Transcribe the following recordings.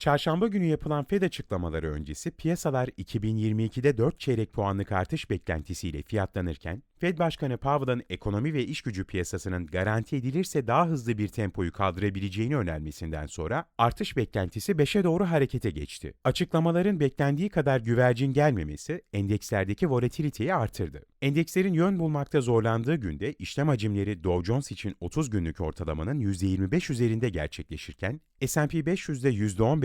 Çarşamba günü yapılan Fed açıklamaları öncesi piyasalar 2022'de 4 çeyrek puanlık artış beklentisiyle fiyatlanırken, Fed Başkanı Powell'ın ekonomi ve iş gücü piyasasının garanti edilirse daha hızlı bir tempoyu kaldırabileceğini önermesinden sonra artış beklentisi 5'e doğru harekete geçti. Açıklamaların beklendiği kadar güvercin gelmemesi endekslerdeki volatiliteyi artırdı. Endekslerin yön bulmakta zorlandığı günde işlem hacimleri Dow Jones için 30 günlük ortalamanın %25 üzerinde gerçekleşirken, S&P 500'de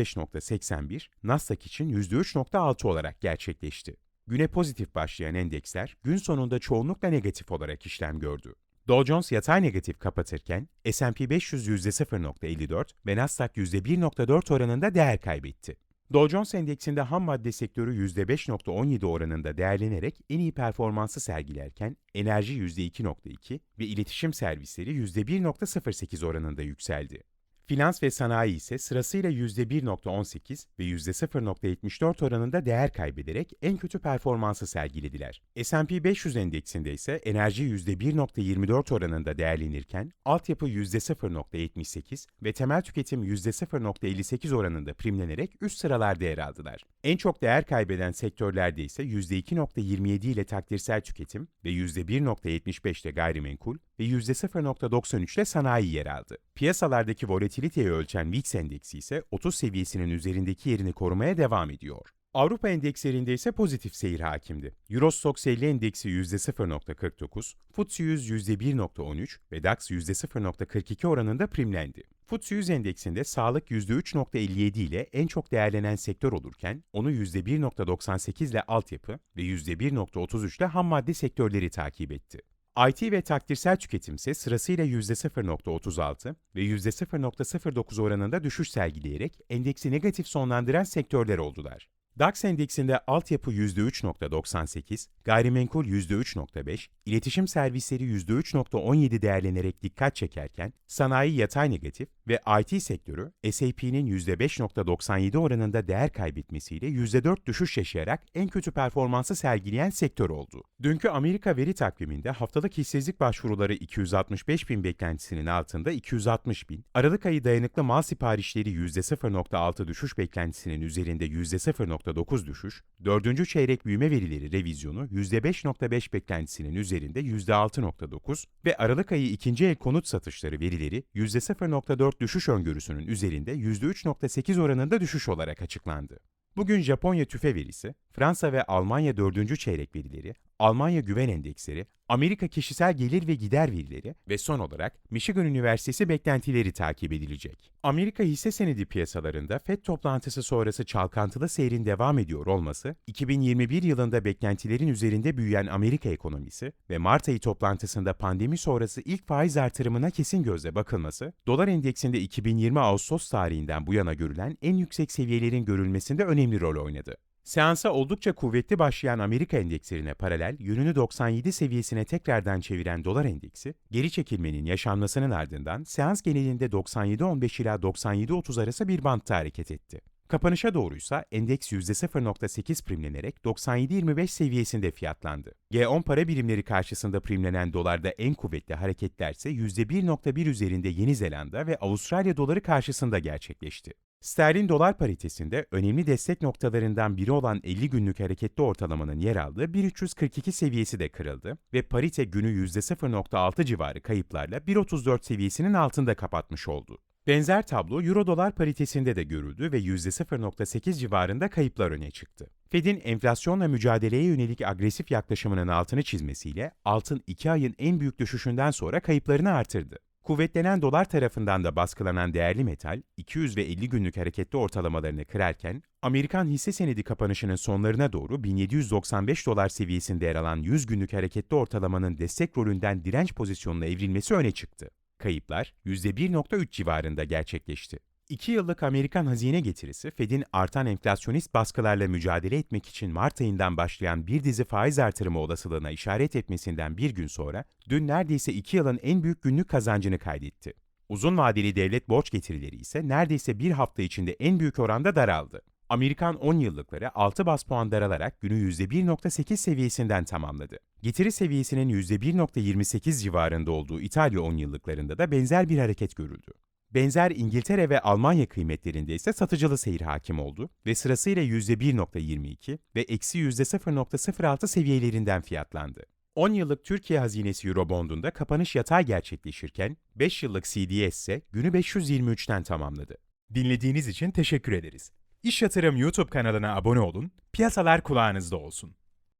%15.81, Nasdaq için %3.6 olarak gerçekleşti. Güne pozitif başlayan endeksler gün sonunda çoğunlukla negatif olarak işlem gördü. Dow Jones yatay negatif kapatırken S&P 500 %0.54 ve Nasdaq %1.4 oranında değer kaybetti. Dow Jones Endeksinde ham madde sektörü %5.17 oranında değerlenerek en iyi performansı sergilerken enerji %2.2 ve iletişim servisleri %1.08 oranında yükseldi. Finans ve sanayi ise sırasıyla %1.18 ve %0.74 oranında değer kaybederek en kötü performansı sergilediler. S&P 500 endeksinde ise enerji %1.24 oranında değerlenirken altyapı %0.78 ve temel tüketim %0.58 oranında primlenerek üst sıralarda yer aldılar. En çok değer kaybeden sektörlerde ise %2.27 ile takdirsel tüketim ve %1.75 ile gayrimenkul ve %0.93 ile sanayi yer aldı. Piyasalardaki volatiliteyi ölçen VIX endeksi ise 30 seviyesinin üzerindeki yerini korumaya devam ediyor. Avrupa endekslerinde ise pozitif seyir hakimdi. Eurostoxx 50 endeksi %0.49, FTSE 100 %1.13 ve DAX %0.42 oranında primlendi. FTSE 100 endeksinde sağlık %3.57 ile en çok değerlenen sektör olurken, onu %1.98 ile altyapı ve %1.33 ile ham madde sektörleri takip etti. IT ve takdirsel tüketim ise sırasıyla %0.36 ve %0.09 oranında düşüş sergileyerek endeksi negatif sonlandıran sektörler oldular. DAX endeksinde altyapı %3.98, gayrimenkul %3.5, iletişim servisleri %3.17 değerlenerek dikkat çekerken, sanayi yatay negatif ve IT sektörü S&P'nin %5.97 oranında değer kaybetmesiyle %4 düşüş yaşayarak en kötü performansı sergileyen sektör oldu. Dünkü Amerika veri takviminde haftalık hissizlik başvuruları 265 bin beklentisinin altında 260 bin, Aralık ayı dayanıklı mal siparişleri %0.6 düşüş beklentisinin üzerinde %0. %0.9 düşüş, dördüncü çeyrek büyüme verileri revizyonu %5.5 beklentisinin üzerinde %6.9 ve Aralık ayı ikinci el konut satışları verileri %0.4 düşüş öngörüsünün üzerinde %3.8 oranında düşüş olarak açıklandı. Bugün Japonya tüfe verisi, Fransa ve Almanya dördüncü çeyrek verileri, Almanya güven endeksleri, Amerika kişisel gelir ve gider verileri ve son olarak Michigan Üniversitesi beklentileri takip edilecek. Amerika hisse senedi piyasalarında FED toplantısı sonrası çalkantılı seyrin devam ediyor olması, 2021 yılında beklentilerin üzerinde büyüyen Amerika ekonomisi ve Mart ayı toplantısında pandemi sonrası ilk faiz artırımına kesin gözle bakılması, dolar endeksinde 2020 Ağustos tarihinden bu yana görülen en yüksek seviyelerin görülmesinde önemli rol oynadı. Seansa oldukça kuvvetli başlayan Amerika endekslerine paralel yönünü 97 seviyesine tekrardan çeviren dolar endeksi, geri çekilmenin yaşanmasının ardından seans genelinde 97.15 ila 97.30 arası bir bantta hareket etti. Kapanışa doğruysa endeks %0.8 primlenerek 97.25 seviyesinde fiyatlandı. G10 para birimleri karşısında primlenen dolarda en kuvvetli hareketlerse %1.1 üzerinde Yeni Zelanda ve Avustralya doları karşısında gerçekleşti. Sterlin dolar paritesinde önemli destek noktalarından biri olan 50 günlük hareketli ortalamanın yer aldığı 1.342 seviyesi de kırıldı ve parite günü %0.6 civarı kayıplarla 1.34 seviyesinin altında kapatmış oldu. Benzer tablo Euro dolar paritesinde de görüldü ve %0.8 civarında kayıplar öne çıktı. Fed'in enflasyonla mücadeleye yönelik agresif yaklaşımının altını çizmesiyle altın 2 ayın en büyük düşüşünden sonra kayıplarını artırdı. Kuvvetlenen dolar tarafından da baskılanan değerli metal, 200 ve 50 günlük hareketli ortalamalarını kırarken, Amerikan hisse senedi kapanışının sonlarına doğru 1795 dolar seviyesinde yer alan 100 günlük hareketli ortalamanın destek rolünden direnç pozisyonuna evrilmesi öne çıktı. Kayıplar %1.3 civarında gerçekleşti. 2 yıllık Amerikan hazine getirisi, Fed'in artan enflasyonist baskılarla mücadele etmek için Mart ayından başlayan bir dizi faiz artırımı olasılığına işaret etmesinden bir gün sonra, dün neredeyse 2 yılın en büyük günlük kazancını kaydetti. Uzun vadeli devlet borç getirileri ise neredeyse bir hafta içinde en büyük oranda daraldı. Amerikan 10 yıllıkları 6 bas puan daralarak günü %1.8 seviyesinden tamamladı. Getiri seviyesinin %1.28 civarında olduğu İtalya 10 yıllıklarında da benzer bir hareket görüldü. Benzer İngiltere ve Almanya kıymetlerinde ise satıcılı seyir hakim oldu ve sırasıyla %1.22 ve eksi %0.06 seviyelerinden fiyatlandı. 10 yıllık Türkiye hazinesi Eurobond'unda kapanış yatay gerçekleşirken 5 yıllık CDS ise günü 523'ten tamamladı. Dinlediğiniz için teşekkür ederiz. İş Yatırım YouTube kanalına abone olun, piyasalar kulağınızda olsun.